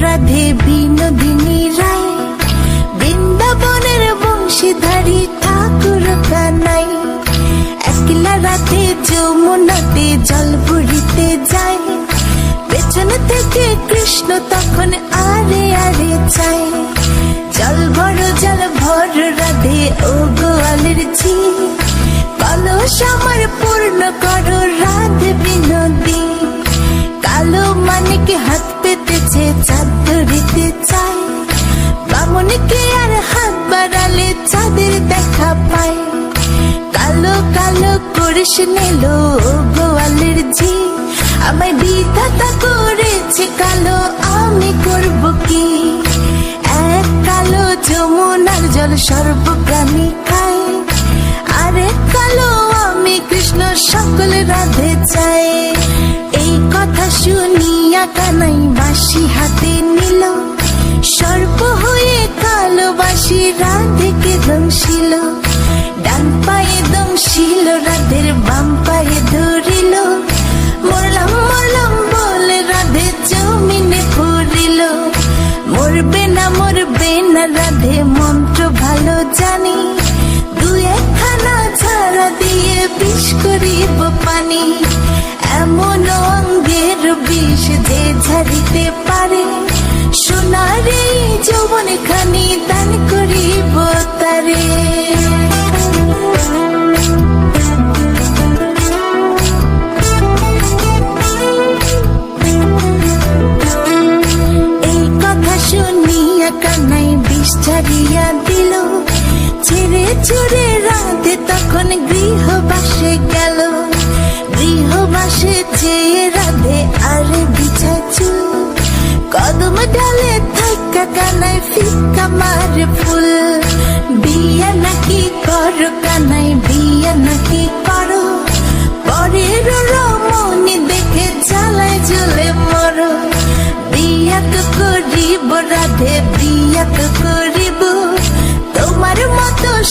রাধে বিনোদিনী রায়, বৃন্দাবনের বংশীধারী ঠাকুর কানাই একলা রাতে যমুনাতে জল ভরিতে যায়, পেছন থেকে কৃষ্ণ তখন আরে আরে চায়। জল ভর জল ভর, রাধে ও গোয়ালের ঝি, কলস আমার পূর্ণ করো, রাধে বামনকে আর হাত বাড়ালে চাঁদের দেখা পায় কালো কালো করিস নিল গোয়ালের ঝি। আমায় বিধাতা করেছে, কালো আমি করব কি? এক কালো যমুনার জল সর্বপ্রাণী খায় আরে কালো আমি কৃষ্ণ সকল রাধে চাই। এই কথা শুনিয়া কানাই বাসি হাতে নিল। সর্প হয়ে কালো বাসি, রাধেকে দংশিল ডান পায়ে দংশিল রাধের বাম পায়ে ধরিল। মরলাম মরলাম বলে রাধে জমিনে পড়িল মরবে না মরবে না রাধে, মন্ত্র ভালো জানি। দু একখানা ছাড়া দিয়ে বিষ করিব পানি। এমন অঙ্গের বিষ যে ঝাড়িতে পারে। ছাড়িয়া দিল। ছেড়ে ছুড়ে রাধে তখন গৃহবাসে গেল। গৃহবাসে চেয়ে রাধে, আরে বিছা চুল কদম ডালে থাকা কানাই ফিকা মার ফুল। বিয়া নাকি করো কানাই বিয়া নাকি করো। পরের রমণী দেখে জ্বালায় জ্বলে মরো। বিয়া তো করিব রাধে, বিয়া তো মতো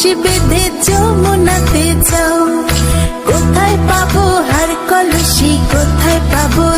কলসি বেঁধে যমুনাতে যাও কোথায় পাবো হার কলসি কোথায় পাবো